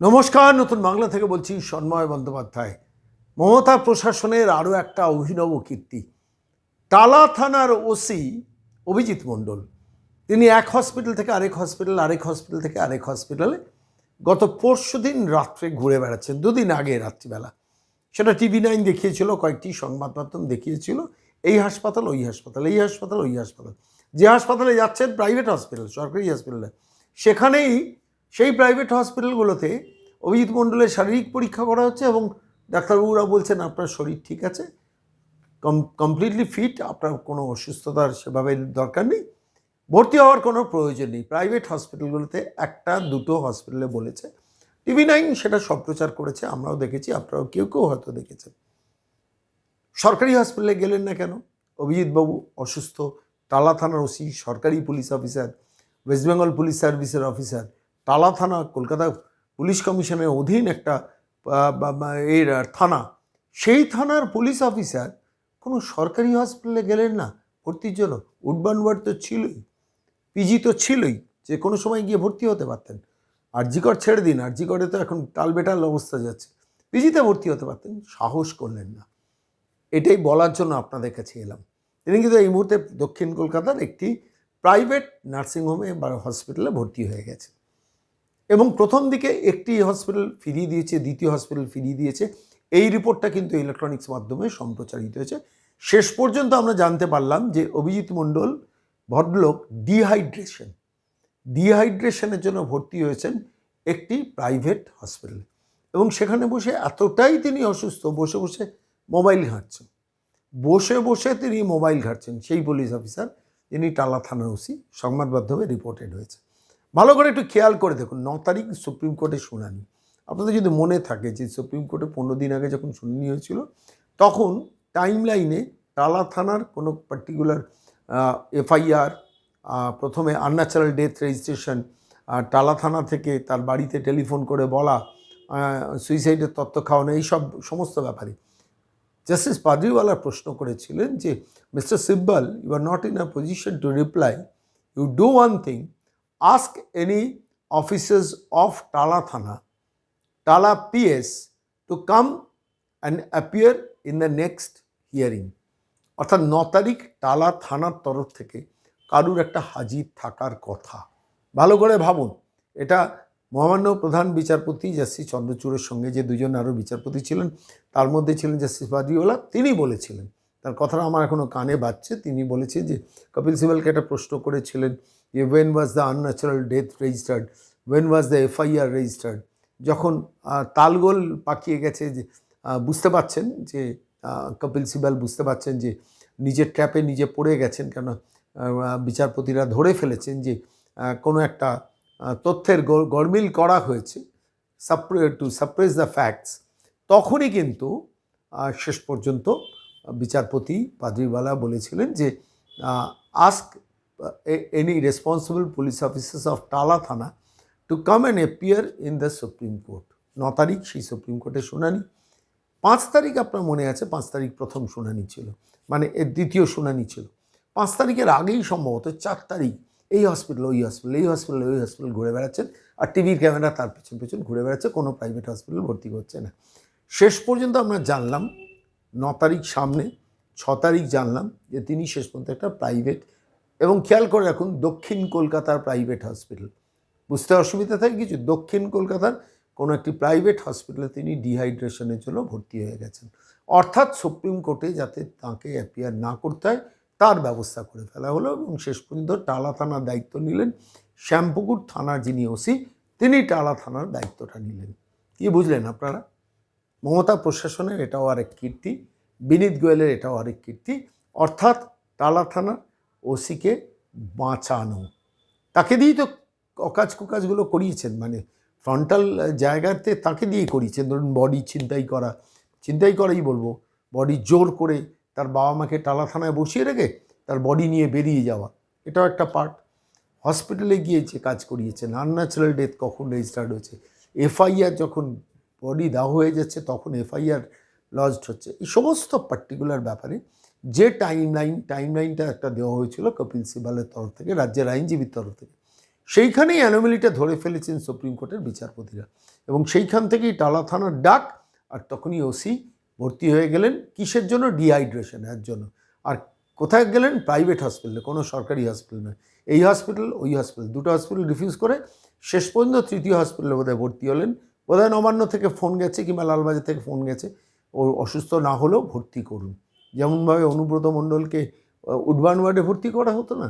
নমস্কার, নতুন বাংলা থেকে বলছি সন্ময় বন্দ্যোপাধ্যায়। মমতা প্রশাসনের আরও একটা অভিনব কীর্তি। টালা থানার ওসি অভিজিৎ মণ্ডল। তিনি এক হসপিটাল থেকে আরেক হসপিটাল আরেক হসপিটাল থেকে আরেক হসপিটালে গত পরশু দিন রাত্রে ঘুরে বেড়াচ্ছেন, দুদিন আগে রাত্রিবেলা। সেটা টিভি নাইন দেখিয়েছিল, কয়েকটি সংবাদ মাধ্যম দেখিয়েছিল, এই হাসপাতাল, ওই হাসপাতাল, এই হাসপাতাল, ওই হাসপাতাল। যে হাসপাতালে যাচ্ছেন প্রাইভেট হসপিটাল সরকারি হসপিটালে সেখানেই সেই প্রাইভেট হসপিটালগুলোতে অভিজিৎ মণ্ডলের শারীরিক পরীক্ষা করা হচ্ছে এবং ডাক্তারবাবুরা বলছেন আপনার শরীর ঠিক আছে, কম কমপ্লিটলি ফিট আপনার কোনো অসুস্থতার সেভাবে দরকার নেই, ভর্তি হওয়ার কোনো প্রয়োজন নেই। প্রাইভেট হসপিটালগুলোতে একটা, দুটো হসপিটালে বলেছে। টিভি নাইন সেটা সম্প্রচার করেছে, আমরাও দেখেছি, আপনারাও কেউ কেউ হয়তো দেখেছেন। সরকারি হসপিটালে গেলেন না কেন? অভিজিৎবাবু অসুস্থ, টালা থানার ওসি, সরকারি police officer West Bengal police সার্ভিসের অফিসার টালা থানা, কলকাতা পুলিশ কমিশনের অধীন একটা এর থানা। সেই থানার পুলিশ অফিসার কোনো সরকারি হসপিটালে গেলেন না, ভর্তির জন্য। উডবান ওয়ার্ড তো ছিলই, পিজি তো ছিলই, যে কোনো সময় গিয়ে ভর্তি হতে পারতেন। আরজিকর ছেড়ে দিন, আরজিকরে তো এখন টালবেটাল অবস্থা যাচ্ছে। পিজিতে ভর্তি হতে পারতেন, সাহস করলেন না। এটাই বলার জন্য আপনাদের কাছে এলাম। তিনি কিন্তু এই মুহূর্তে দক্ষিণ কলকাতার একটি প্রাইভেট নার্সিংহোমে বা হসপিটালে ভর্তি হয়ে গেছে এবং প্রথম দিকে একটি হসপিটাল ফিরিয়ে দিয়েছে, দ্বিতীয় হসপিটাল ফিরিয়ে দিয়েছে। এই রিপোর্টটা কিন্তু ইলেকট্রনিক্স মাধ্যমে সম্প্রচারিত হয়েছে। শেষ পর্যন্ত আমরা জানতে পারলাম যে অভিজিৎ মণ্ডল, ভদ্রলোক ডিহাইড্রেশন ডিহাইড্রেশনের জন্য ভর্তি হয়েছেন একটি প্রাইভেট হসপিটালে এবং সেখানে বসে এতটাই তিনি অসুস্থ, বসে বসে মোবাইল ঘাঁটছেন। বসে বসে তিনি মোবাইল ঘাঁটছেন, সেই পুলিশ অফিসার যিনি টালা থানার ওসি, সংবাদ মাধ্যমে রিপোর্টেড হয়েছে। ভালো করে একটু খেয়াল করে দেখুন, ন তারিখ সুপ্রিম কোর্টে শুনানি। আপনাদের যদি মনে থাকে যে সুপ্রিম কোর্টে পনেরো দিন আগে যখন শুনানি হয়েছিল, তখন টাইম লাইনে টালা থানার কোনো পার্টিকুলার এফআইআর প্রথমে আনন্যাচারাল ডেথ রেজিস্ট্রেশন টালা থানা থেকে তার বাড়িতে টেলিফোন করে বলা সুইসাইডের তত্ত্ব খাওয়ানো এইসব সমস্ত ব্যাপারে। জাস্টিস পাদ্রিওয়ালা প্রশ্ন করেছিলেন যে mister Sibal you are not in a position to reply you do one thing ask any officers of Tala থানা Tala PS to come and appear in the next hearing অর্থাৎ ন তারিখ টালা থানার তরফ থেকে কারুর একটা হাজির থাকার কথা। ভালো করে ভাবুন, এটা মহামান্য প্রধান বিচারপতি জাস্টিস চন্দ্রচূড়ের সঙ্গে যে দুজন আরও বিচারপতি ছিলেন, তার মধ্যে ছিলেন জাস্টিস বাদিওয়ালা, তিনি বলেছিলেন। তার কথাটা আমার এখনও কানে বাজছে, তিনি বলেছে যে কপিল সিবালকে একটা প্রশ্ন করেছিলেন when was the unnatural death registered when was the FIR registered যখন তালগোল পাকিয়ে গেছে যে বুঝতে পারছেন যে কপিল সিবাল বুঝতে পারছেন যে, নিজের ট্র্যাপে নিজে পড়ে গেছেন কেন? বিচারপতিরা ধরে ফেলেছেন যে কোনো একটা তথ্যের গর- গরমিল করা হয়েছে, Sapre to suppress the facts তখনই কিন্তু শেষ পর্যন্ত বিচারপতি পাদ্রিওয়ালা বলেছিলেন যে ask any responsible police officers of Tala থানা to come and appear in the supreme court ন তারিখ সেই সুপ্রিম কোর্টে শুনানি। পাঁচ তারিখ আপনার মনে আছে? পাঁচ তারিখ প্রথম শুনানি ছিল। মানে এর দ্বিতীয় শুনানি ছিল। পাঁচ তারিখের আগেই সম্ভবত চার তারিখ এই হসপিটাল ওই হসপিটাল এই হসপিটাল ওই হসপিটাল ঘুরে বেড়াচ্ছেন। আর টিভির ক্যামেরা তার পেছন পেছন ঘুরে বেড়াচ্ছে। কোনো প্রাইভেট হসপিটাল ভর্তি করছে না। শেষ পর্যন্ত আমরা জানলাম, ন তারিখ সামনে, ছ তারিখ জানলাম যে তিনি শেষ পর্যন্ত একটা প্রাইভেট এবং খেয়াল করে রাখুন, দক্ষিণ কলকাতার প্রাইভেট হসপিটাল বুঝতে অসুবিধা থাকে কিছু? দক্ষিণ কলকাতার কোনো একটি প্রাইভেট হসপিটালে তিনি ডিহাইড্রেশনের জন্য ভর্তি হয়ে গেছেন। অর্থাৎ সুপ্রিম কোর্টে যাতে তাকে অ্যাপিয়ার না করতে হয়, তার ব্যবস্থা করে ফেলা হলো এবং শেষ পর্যন্ত টালা থানার দায়িত্ব নিলেন শ্যামপুকুর থানার যিনি ওসি, তিনি টালা থানার দায়িত্বটা নিলেন। কি বুঝলেন আপনারা? মমতা প্রশাসনের এটাও আরেক কীর্তি, বিনীত গোয়েলের এটাও আরেক কীর্তি। অর্থাৎ টালা থানার ওসিকে বাঁচানো। তাকে দিয়েই তো অকাজ কুকাজগুলো করিয়েছেন মানে ফ্রন্টাল জায়গাতে তাকে দিয়েই করিয়েছেন। ধরুন বডি ছিনতাই করা, ছিনতাই করাই বলব। বডি জোর করে তার বাবা মাকে টালা থানায় বসিয়ে রেখে তার বডি নিয়ে বেরিয়ে যাওয়া, এটাও একটা পার্ট হসপিটালে গিয়ে যে কাজ করিয়েছেন আনন্যাচারাল ডেথ কখন রেজিস্টার্ড হয়েছে? এফআইআর যখন বডি দাহ হয়ে যাচ্ছে, তখন এফআইআর লজড হচ্ছে। এই সমস্ত পার্টিকুলার ব্যাপারে যে টাইম লাইন টাইম লাইনটা একটা দেওয়া হয়েছিল কপিল সিবালের তরফ থেকে, রাজ্যের আইনজীবীর তরফ থেকে, সেইখানেই অ্যানোমেলিটা ধরে ফেলেছেন সুপ্রিম কোর্টের বিচারপতিরা। এবং সেইখান থেকেই টালা থানার ডাক আর তখনই ওসি ভর্তি হয়ে গেলেন কিসের জন্য? ডিহাইড্রেশন এর জন্য। আর কোথায় গেলেন? প্রাইভেট হসপিটালে কোনো সরকারি হসপিটাল নয়। এই হসপিটাল ওই হসপিটাল দুটো হসপিটাল রিফিউজ করে শেষ পর্যন্ত তৃতীয় হসপিটালে বোধহয় ভর্তি হলেন। বোধহয় নবান্ন থেকে ফোন গেছে কিংবা লালবাজার থেকে ফোন গেছে। ও অসুস্থ না হলেও ভর্তি করুন। যেমনভাবে অনুব্রত মণ্ডলকে উডবান ওয়ার্ডে ভর্তি করা হতো না?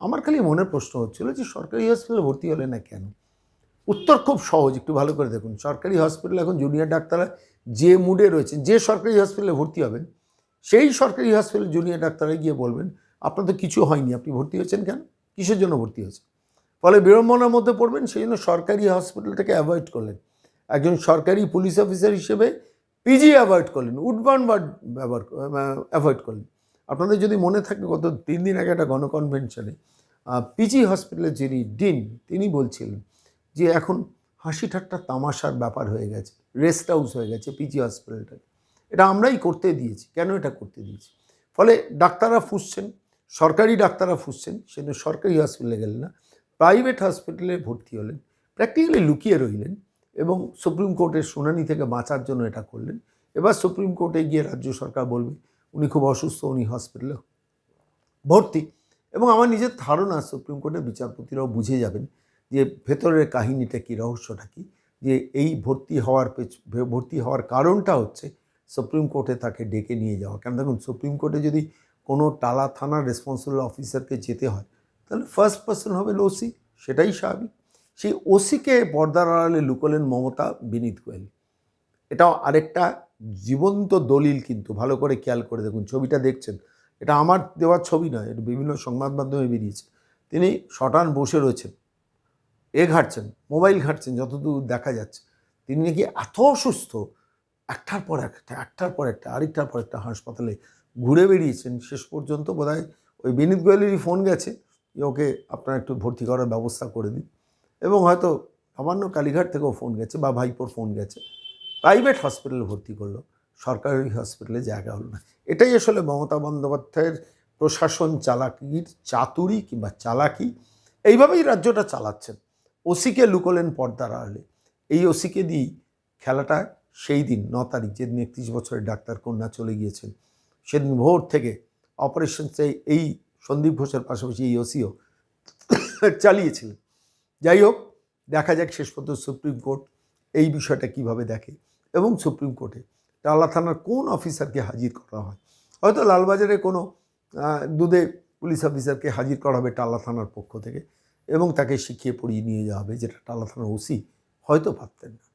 আমার খালি মনের প্রশ্ন হচ্ছিল যে সরকারি হসপিটালে ভর্তি হলে না কেন? উত্তর খুব সহজ, একটু ভালো করে দেখুন। সরকারি হসপিটালে এখন জুনিয়র ডাক্তাররা যে মুডে রয়েছেন, যে সরকারি হসপিটালে ভর্তি হবেন, সেই সরকারি হসপিটালে জুনিয়র ডাক্তাররা গিয়ে বলবেন, আপনার তো কিছু হয়নি, আপনি ভর্তি হয়েছেন কেন? কিসের জন্য ভর্তি হয়েছে ফলে বিড়ম্বনার মধ্যে পড়বেন, সেই জন্য সরকারি হসপিটালটাকে অ্যাভয়েড করলেন। একজন সরকারি পুলিশ অফিসার হিসেবে পিজি অ্যাভয়েড করলেন উডবার্ন ওয়ার্ড ব্যবহার অ্যাভয়েড করলেন। আপনাদের যদি মনে থাকে গত তিন দিন আগে একটা গণকনভেনশনে পিজি হসপিটালের যিনি ডিন, তিনি বলছিলেন যে এখন হাসি ঠাট্টা তামাশার ব্যাপার হয়ে গেছে রেস্ট হাউস হয়ে গেছে পিজি হসপিটালটাকে এটা আমরাই করতে দিয়েছি, কেন এটা করতে দিয়েছি? ফলে ডাক্তাররা ফুসছেন, সরকারি ডাক্তাররা ফুসছেন, সেজন্য সরকারি হসপিটালে গেলেন না প্রাইভেট হসপিটালে ভর্তি হলেন প্র্যাকটিক্যালি লুকিয়ে রইলেন। এবং সুপ্রিম কোর্টের শুনানি থেকে বাঁচার জন্য এটা করলেন। এবার সুপ্রিম কোর্টে গিয়ে রাজ্য সরকার বলবে, উনি খুব অসুস্থ, উনি হসপিটালে ভর্তি। এবং আমার নিজের ধারণা, সুপ্রিম কোর্টের বিচারপতিরাও বুঝে যাবেন যে ভেতরের কাহিনীটা কী, রহস্যটা কী, যে এই ভর্তি হওয়ার ভর্তি হওয়ার কারণটা হচ্ছে সুপ্রিম কোর্টে তাকে ডেকে নিয়ে যাওয়া। কেন দেখুন, সুপ্রিম কোর্টে যদি কোনো টালা থানার রেসপন্সিবল অফিসারকে যেতে হয়, তাহলে ফার্স্ট পার্সন হবে ওসি সেটাই স্বাভাবিক। সেই ওসিকে পর্দার আড়ালে লুকোলেন মমতা বিনীত গোয়েল। এটাও আরেকটা জীবন্ত দলিল কিন্তু, ভালো করে খেয়াল করে দেখুন, ছবিটা দেখছেন। এটা আমার দেওয়ার ছবি নয়, এটা বিভিন্ন সংবাদ মাধ্যমে বেরিয়েছে। তিনি শটান বসে রয়েছেন, এ ঘাটছেন, মোবাইল ঘাটছেন, যতদূর দেখা যাচ্ছে। তিনি নাকি এত অসুস্থ, একটার পর একটা, একটার পর একটা, আরেকটার পর একটা হাসপাতালে ঘুরে বেরিয়েছেন শেষ পর্যন্ত বোধহয় ওই বিনীত গোয়েলেরই ফোন গেছে যে, ওকে আপনারা একটু ভর্তি করার ব্যবস্থা করে দিন। এবং হয়তো সামান্য কালীঘাট থেকেও ফোন গেছে বা ভাইপোর ফোন গেছে। প্রাইভেট হসপিটালে ভর্তি করল, সরকারি হসপিটালে জায়গা হলো না। এটাই আসলে মমতা বন্দ্যোপাধ্যায়ের প্রশাসন চালাকির চাতুরি কিংবা চালাকি। এইভাবেই রাজ্যটা চালাচ্ছেন ওসিকে লুকোলেন পর্দার আড়ালে। এই ওসিকে দিয়েই খেলাটা সেই দিন, ন তারিখ, যেদিন একত্রিশ বছরের ডাক্তার কন্যা চলে গিয়েছেন, সেদিন ভোর থেকে অপারেশন এই সন্দীপ ঘোষের পাশাপাশি এই ওসিও চালিয়েছিলেন। যাই হোক, দেখা যাক শেষ পর্যন্ত সুপ্রিম কোর্ট এই বিষয়টা কীভাবে দেখে এবং সুপ্রিম কোর্টে টালা থানার কোন অফিসারকে হাজির করা হয়। হয়তো লালবাজারে কোনো দুধে পুলিশ অফিসারকে হাজির করা হবে টালা থানার পক্ষ থেকে এবং তাকে শিখিয়ে পড়িয়ে নিয়ে যাওয়া হবে, যেটা টালা থানার ওসি হয়তো ভাবতেন না।